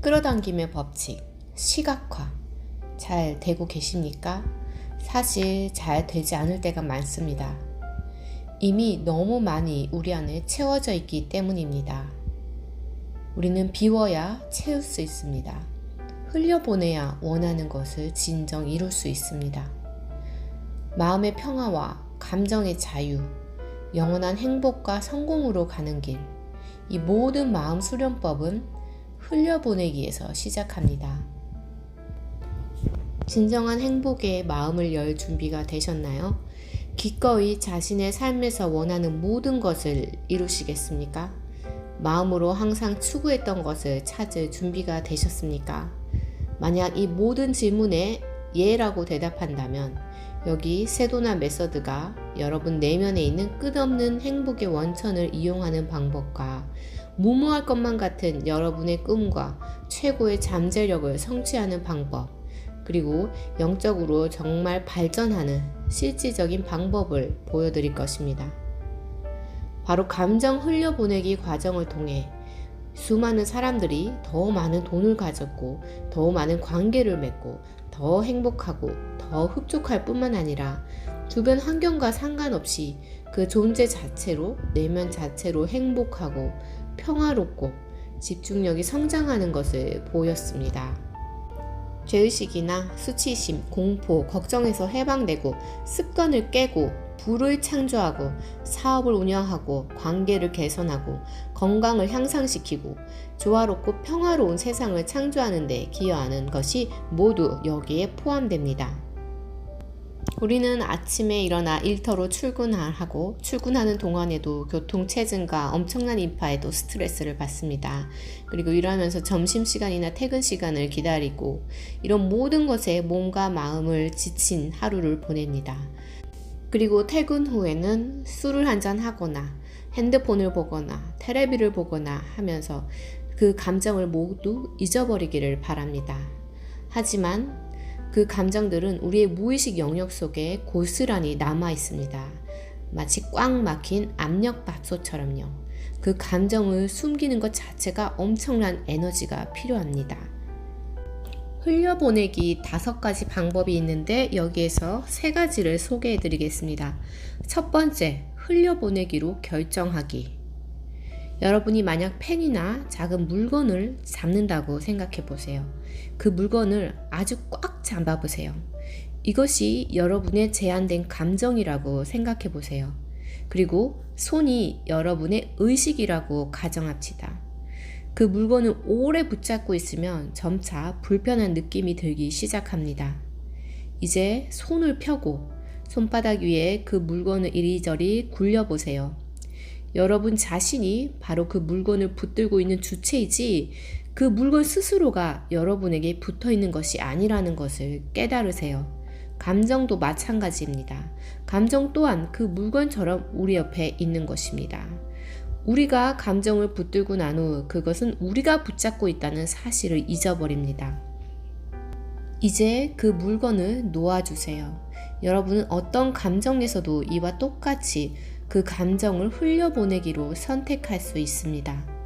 끌어당김의 법칙, 시각화. 잘 되고 계십니까? 사실 잘 되지 않을 때가 많습니다. 이미 너무 많이 우리 안에 채워져 있기 때문입니다. 우리는 비워야 채울 수 있습니다. 흘려보내야 원하는 것을 진정 이룰 수 있습니다. 마음의 평화와 감정의 자유, 영원한 행복과 성공으로 가는 길, 이 모든 마음 수련법은 흘려보내기에서 시작합니다. 진정한 행복에 마음을 열 준비가 되셨나요? 기꺼이 자신의 삶에서 원하는 모든 것을 이루시겠습니까? 마음으로 항상 추구했던 것을 찾을 준비가 되셨습니까? 만약 이 모든 질문에 예라고 대답한다면 여기 세도나 메서드가 여러분 내면에 있는 끝없는 행복의 원천을 이용하는 방법과 무모할 것만 같은 여러분의 꿈과 최고의 잠재력을 성취하는 방법, 그리고 영적으로 정말 발전하는 실질적인 방법을 보여드릴 것입니다. 바로 감정 흘려보내기 과정을 통해 수많은 사람들이 더 많은 돈을 가졌고, 더 많은 관계를 맺고, 더 행복하고, 더 흡족할 뿐만 아니라 주변 환경과 상관없이 그 존재 자체로, 내면 자체로 행복하고, 평화롭고, 집중력이 성장하는 것을 보였습니다. 죄의식이나 수치심, 공포, 걱정에서 해방되고 습관을 깨고 부를 창조하고 사업을 운영하고 관계를 개선하고 건강을 향상시키고 조화롭고 평화로운 세상을 창조하는 데 기여하는 것이 모두 여기에 포함됩니다. 우리는 아침에 일어나 일터로 출근하고 출근하는 동안에도 교통체증과 엄청난 인파에도 스트레스를 받습니다. 그리고 일하면서 점심시간이나 퇴근 시간을 기다리고 이런 모든 것에 몸과 마음을 지친 하루를 보냅니다. 그리고 퇴근 후에는 술을 한잔 하거나 핸드폰을 보거나 테레비를 보거나 하면서 그 감정을 모두 잊어버리기를 바랍니다. 하지만 그 감정들은 우리의 무의식 영역 속에 고스란히 남아 있습니다. 마치 꽉 막힌 압력밥솥처럼요. 그 감정을 숨기는 것 자체가 엄청난 에너지가 필요합니다. 흘려보내기 다섯 가지 방법이 있는데 여기에서 세 가지를 소개해 드리겠습니다. 첫 번째, 흘려보내기로 결정하기. 여러분이 만약 펜이나 작은 물건을 잡는다고 생각해 보세요. 그 물건을 아주 꽉 잡아 보세요. 이것이 여러분의 제한된 감정이라고 생각해 보세요. 그리고 손이 여러분의 의식이라고 가정합시다. 그 물건을 오래 붙잡고 있으면 점차 불편한 느낌이 들기 시작합니다. 이제 손을 펴고 손바닥 위에 그 물건을 이리저리 굴려보세요. 여러분 자신이 바로 그 물건을 붙들고 있는 주체이지 그 물건 스스로가 여러분에게 붙어 있는 것이 아니라는 것을 깨달으세요. 감정도 마찬가지입니다. 감정 또한 그 물건처럼 우리 옆에 있는 것입니다. 우리가 감정을 붙들고 난 후 그것은 우리가 붙잡고 있다는 사실을 잊어버립니다. 이제 그 물건을 놓아주세요. 여러분은 어떤 감정에서도 이와 똑같이 그 감정을 흘려보내기로 선택할 수 있습니다.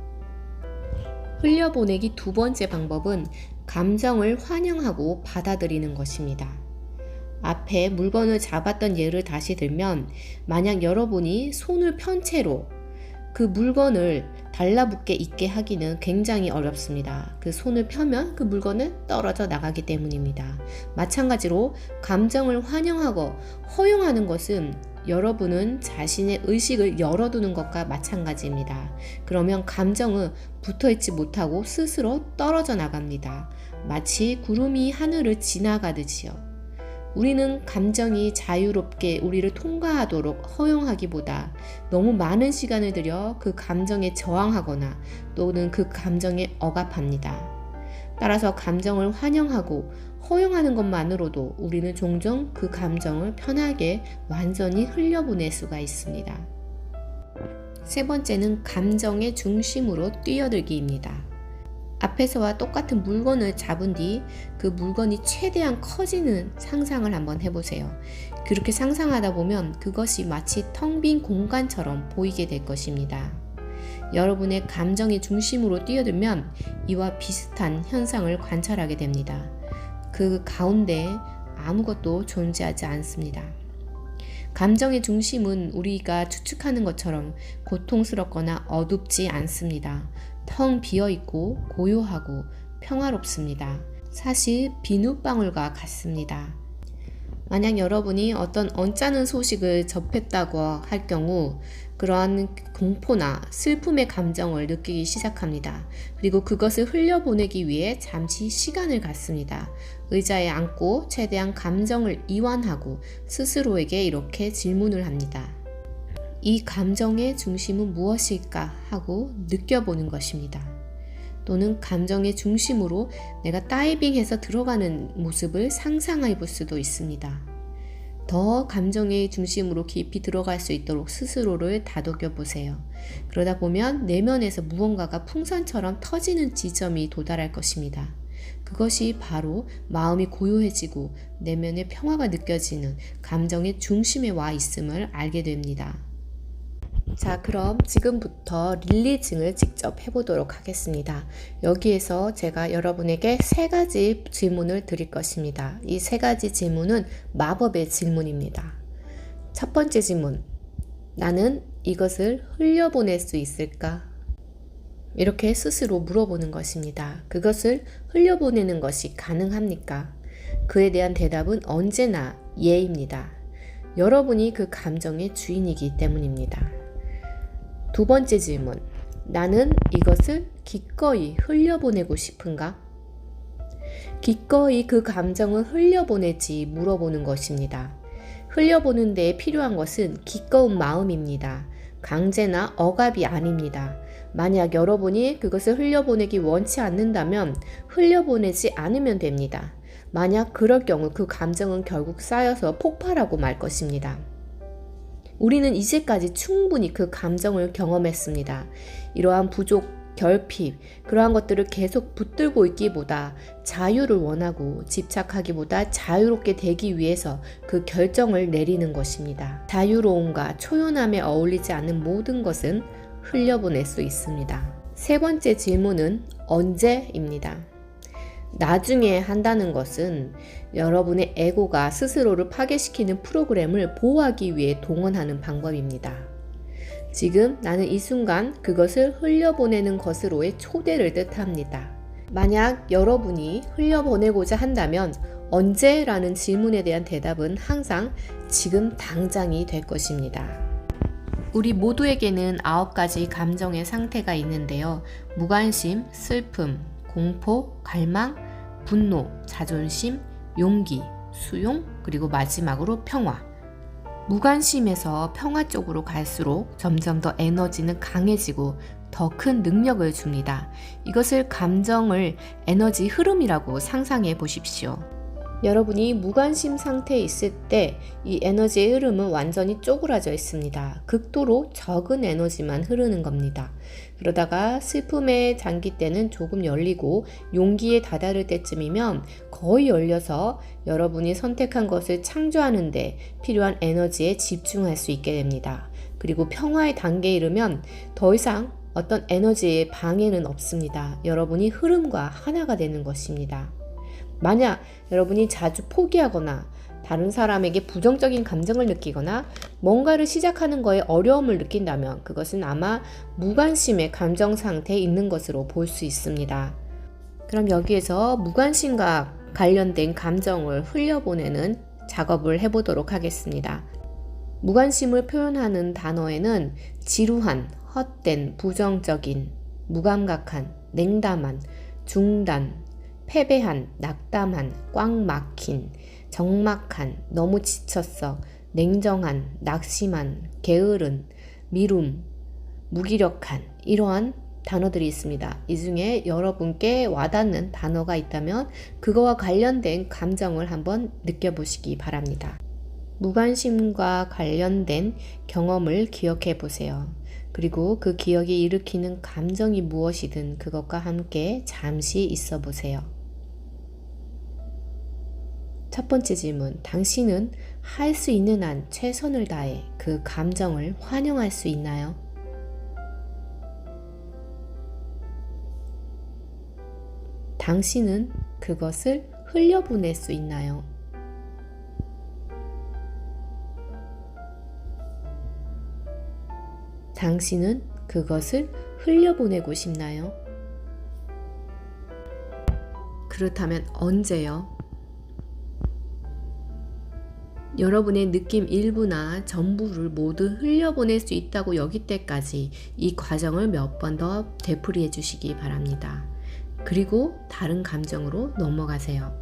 흘려보내기 두 번째 방법은 감정을 환영하고 받아들이는 것입니다. 앞에 물건을 잡았던 예를 다시 들면, 만약 여러분이 손을 편 채로 그 물건을 달라붙게 있게 하기는 굉장히 어렵습니다. 그 손을 펴면 그 물건은 떨어져 나가기 때문입니다. 마찬가지로 감정을 환영하고 허용하는 것은 여러분은 자신의 의식을 열어두는 것과 마찬가지입니다. 그러면 감정은 붙어 있지 못하고 스스로 떨어져 나갑니다. 마치 구름이 하늘을 지나가듯이요. 우리는 감정이 자유롭게 우리를 통과하도록 허용하기보다 너무 많은 시간을 들여 그 감정에 저항하거나 또는 그 감정에 억압합니다. 따라서 감정을 환영하고 허용하는 것만으로도 우리는 종종 그 감정을 편하게 완전히 흘려보낼 수가 있습니다. 세 번째는 감정의 중심으로 뛰어들기입니다. 앞에서와 똑같은 물건을 잡은 뒤 그 물건이 최대한 커지는 상상을 한번 해보세요. 그렇게 상상하다 보면 그것이 마치 텅 빈 공간처럼 보이게 될 것입니다. 여러분의 감정의 중심으로 뛰어들면 이와 비슷한 현상을 관찰하게 됩니다. 그 가운데 아무것도 존재하지 않습니다. 감정의 중심은 우리가 추측하는 것처럼 고통스럽거나 어둡지 않습니다. 텅 비어 있고 고요하고 평화롭습니다. 사실 비눗방울과 같습니다. 만약 여러분이 어떤 언짢은 소식을 접했다고 할 경우 그러한 공포나 슬픔의 감정을 느끼기 시작합니다. 그리고 그것을 흘려보내기 위해 잠시 시간을 갖습니다. 의자에 앉고 최대한 감정을 이완하고 스스로에게 이렇게 질문을 합니다. 이 감정의 중심은 무엇일까 하고 느껴보는 것입니다. 또는 감정의 중심으로 내가 다이빙해서 들어가는 모습을 상상해 볼 수도 있습니다. 더 감정의 중심으로 깊이 들어갈 수 있도록 스스로를 다독여 보세요. 그러다 보면 내면에서 무언가가 풍선처럼 터지는 지점이 도달할 것입니다. 그것이 바로 마음이 고요해지고 내면의 평화가 느껴지는 감정의 중심에 와 있음을 알게 됩니다. 자, 그럼 지금부터 릴리징을 직접 해보도록 하겠습니다. 여기에서 제가 여러분에게 세 가지 질문을 드릴 것입니다. 이 세 가지 질문은 마법의 질문입니다. 첫 번째 질문. 나는 이것을 흘려보낼 수 있을까? 이렇게 스스로 물어보는 것입니다. 그것을 흘려보내는 것이 가능합니까? 그에 대한 대답은 언제나 예입니다. 여러분이 그 감정의 주인이기 때문입니다. 두 번째 질문. 나는 이것을 기꺼이 흘려보내고 싶은가? 기꺼이 그 감정을 흘려보내지 물어보는 것입니다. 흘려보는 데 필요한 것은 기꺼운 마음입니다. 강제나 억압이 아닙니다. 만약 여러분이 그것을 흘려보내기 원치 않는다면 흘려보내지 않으면 됩니다. 만약 그럴 경우 그 감정은 결국 쌓여서 폭발하고 말 것입니다. 우리는 이제까지 충분히 그 감정을 경험했습니다. 이러한 부족, 결핍, 그러한 것들을 계속 붙들고 있기보다 자유를 원하고 집착하기보다 자유롭게 되기 위해서 그 결정을 내리는 것입니다. 자유로움과 초연함에 어울리지 않는 모든 것은 흘려보낼 수 있습니다. 세 번째 질문은 언제입니다. 나중에 한다는 것은 여러분의 에고가 스스로를 파괴시키는 프로그램을 보호하기 위해 동원하는 방법입니다. 지금 나는 이 순간 그것을 흘려보내는 것으로의 초대를 뜻합니다. 만약 여러분이 흘려보내고자 한다면 언제 라는 질문에 대한 대답은 항상 지금 당장이 될 것입니다. 우리 모두에게는 아홉 가지 감정의 상태가 있는데요. 무관심, 슬픔, 공포, 갈망, 분노, 자존심, 용기, 수용, 그리고 마지막으로 평화. 무관심에서 평화 쪽으로 갈수록 점점 더 에너지는 강해지고 더 큰 능력을 줍니다. 이것을 감정을 에너지 흐름이라고 상상해 보십시오. 여러분이 무관심 상태에 있을 때 이 에너지의 흐름은 완전히 쪼그라져 있습니다. 극도로 적은 에너지만 흐르는 겁니다. 그러다가 슬픔에 잠길 때는 조금 열리고 용기에 다다를 때쯤이면 거의 열려서 여러분이 선택한 것을 창조하는데 필요한 에너지에 집중할 수 있게 됩니다. 그리고 평화의 단계에 이르면 더 이상 어떤 에너지의 방해는 없습니다. 여러분이 흐름과 하나가 되는 것입니다. 만약 여러분이 자주 포기하거나 다른 사람에게 부정적인 감정을 느끼거나 뭔가를 시작하는 거에 어려움을 느낀다면 그것은 아마 무관심의 감정 상태에 있는 것으로 볼 수 있습니다. 그럼 여기에서 무관심과 관련된 감정을 흘려보내는 작업을 해보도록 하겠습니다. 무관심을 표현하는 단어에는 지루한, 헛된, 부정적인, 무감각한, 냉담한, 중단, 패배한, 낙담한, 꽉 막힌, 적막한, 너무 지쳤어, 냉정한, 낙심한, 게으른, 미움, 무기력한 이러한 단어들이 있습니다. 이 중에 여러분께 와닿는 단어가 있다면 그거와 관련된 감정을 한번 느껴보시기 바랍니다. 무관심과 관련된 경험을 기억해 보세요. 그리고 그 기억이 일으키는 감정이 무엇이든 그것과 함께 잠시 있어 보세요. 첫 번째 질문. 당신은 할 수 있는 한 최선을 다해 그 감정을 환영할 수 있나요? 당신은 그것을 흘려보낼 수 있나요? 당신은 그것을 흘려보내고 싶나요? 그렇다면 언제요? 여러분의 느낌 일부나 전부를 모두 흘려보낼 수 있다고 여길 때까지 이 과정을 몇 번 더 되풀이해 주시기 바랍니다. 그리고 다른 감정으로 넘어가세요.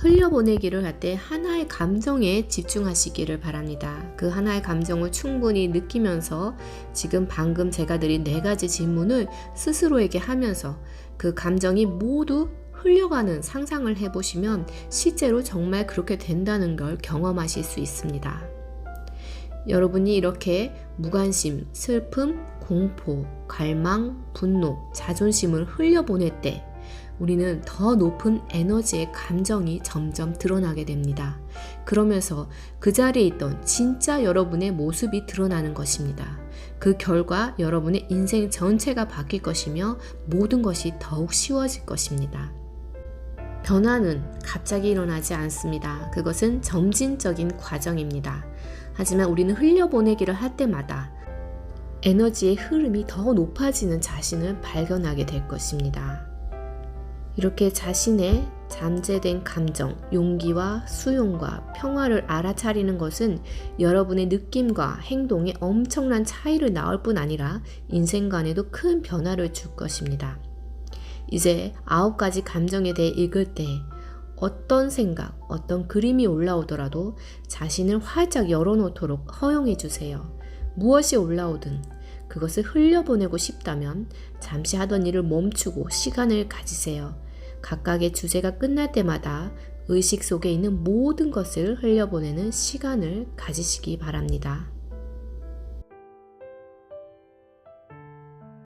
흘려보내기를 할 때 하나의 감정에 집중하시기를 바랍니다. 그 하나의 감정을 충분히 느끼면서 지금 방금 제가 드린 네 가지 질문을 스스로에게 하면서 그 감정이 모두 흘려가는 상상을 해보시면 실제로 정말 그렇게 된다는 걸 경험하실 수 있습니다. 여러분이 이렇게 무관심, 슬픔, 공포, 갈망, 분노, 자존심을 흘려보낼 때 우리는 더 높은 에너지의 감정이 점점 드러나게 됩니다. 그러면서 그 자리에 있던 진짜 여러분의 모습이 드러나는 것입니다. 그 결과 여러분의 인생 전체가 바뀔 것이며 모든 것이 더욱 쉬워질 것입니다. 변화는 갑자기 일어나지 않습니다. 그것은 점진적인 과정입니다. 하지만 우리는 흘려보내기를 할 때마다 에너지의 흐름이 더 높아지는 자신을 발견하게 될 것입니다. 이렇게 자신의 잠재된 감정, 용기와 수용과 평화를 알아차리는 것은 여러분의 느낌과 행동에 엄청난 차이를 낳을 뿐 아니라 인생관에도 큰 변화를 줄 것입니다. 이제 아홉 가지 감정에 대해 읽을 때 어떤 생각, 어떤 그림이 올라오더라도 자신을 활짝 열어놓도록 허용해 주세요. 무엇이 올라오든 그것을 흘려보내고 싶다면 잠시 하던 일을 멈추고 시간을 가지세요. 각각의 주제가 끝날 때마다 의식 속에 있는 모든 것을 흘려보내는 시간을 가지시기 바랍니다.